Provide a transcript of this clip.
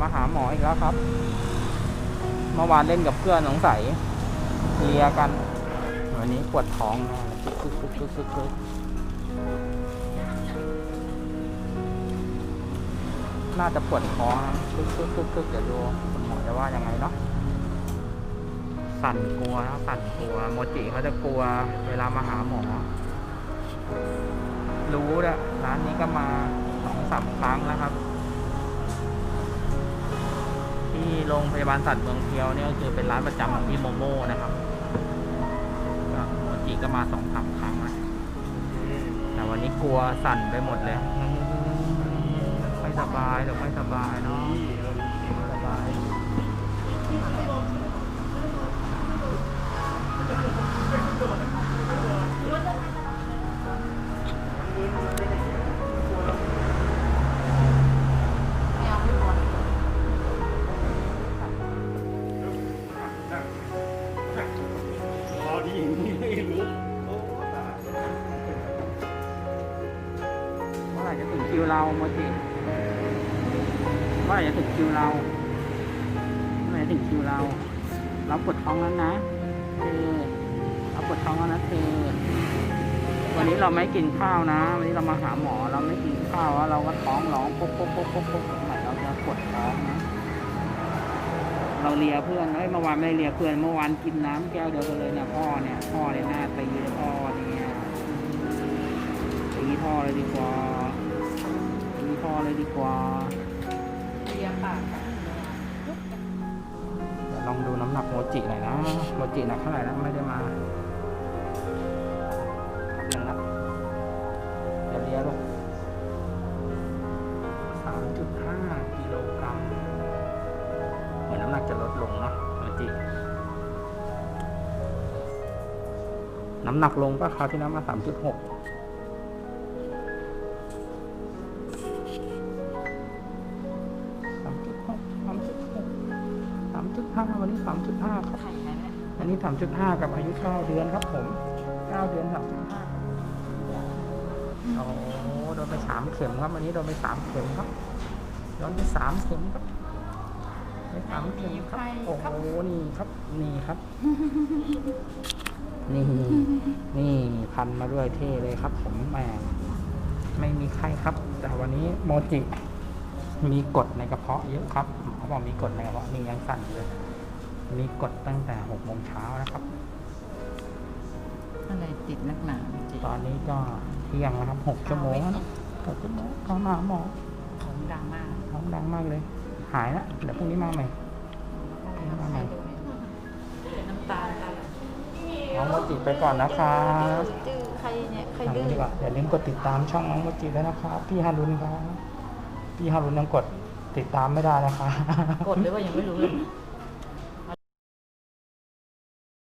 มาหาหมออีกแล้วครับ เมื่อวานเล่นกับเพื่อนสงสัยเลียกันวันนี้ปวดท้องนะกึกกึกกึกกึกกึกกึกน่าจะปวดท้องนะกึกกึกกึกกึกเดี๋ยวดูคุณหมอจะว่ายังไงเนาะสั่นกลัวนะสั่นกลัว โมจิเขาจะกลัว เวลามาหาหมอ รู้แหละร้านนี้ก็มาสองสามครั้งแล้วครับ ที่โรงพยาบาลสัตว์เมืองเพียวเนี่ยก็คือเป็นร้านประจำของพี่โมโม่นะครับก็โมจิก็มาสองสามครั้งแล้วแต่วันนี้กลัวสั่นไปหมดเลยไม่สบายหรือไม่สบายเนาะ เราโมจิเมื่อไหร่จะถึงคิวเราเมื่อไหร่จะถึงคิวเรา เราปวดท้องแล้วนะเธอเราปวดท้องแล้วนะเธอวันนี้เราไม่กินข้าวนะ วันนี้เรามาหาหมอเราไม่กินข้าวแล้วเราก็ท้องร้องปุ๊บปุ๊บปุ๊บปุ๊บปุ๊บสงสัยเราจะปวดท้องนะ เราเลียเพื่อนเอ้ยเมื่อวานไม่เลียเพื่อนเมื่อวานกินน้ำแก้วเดียวกันเลยเนี่ยพ่อเนี่ยพ่อเนี่ยหน้าตีเลยพ่อเนี่ยตีพ่อเลยดีกว่า เลยดีกว่าเรียปากเดี๋ยวลองดูน้ำหนักโมจิหน่อยนะ โมจิหนักเท่าไหร่แล้วไม่ได้มาหนึ่งละเดี๋ยวเลียลูกสามจุดห้ากิโลกรัมเหมือนน้ำหนักจะลดลงเนาะโมจิน้ำหนักลงป่ะคราวที่น้ำมาสามจุดหก ห้าวันนี้สามจุดห้าครับไข่ไหมอันนี้สามจุดห้ากับอายุเก้าเดือนครับผมเก้าเดือนสามจุดห้าโอ้โหโดนไปสามเข็มครับวันนี้โดนไปสามเข็มครับโดนไปสามเข็มครับไปสามเข็มครับ โอ้โห นี่ครับ นี่ครับ นี่ นี่พันมาด้วยเท่เลยครับ ผมแหมไม่มีไข้ครับ แต่วันนี้โมจิมีกรดในกระเพาะเยอะครับหมอบอกมีกรดในกระเพาะนี่ยังสั่นอยู่เลย มีกดตั้งแต่หกโมงเช้านะครับ อะไรติดนักหนาจิตตอนนี้ก็เที่ยงแล้วครับหกชั่วโมงแล้วนะหกชั่วโมงเขามาหาหมอผมดังมากท้องดังมากเลย หายแล้วเดี๋ยวพรุ่งนี้มาใหม่น้ำตาลตาน้องโมจิไปก่อนนะครับดื้อใครเนี่ยใครทำดื้อดีกว่าอย่าลืมกดติดตามช่องน้องโมจิด้วยนะครับพี่ฮารุนครับพี่ฮารุนยังกดติดตามไม่ได้นะคะ กดหรือว่ายังไม่รู้เลย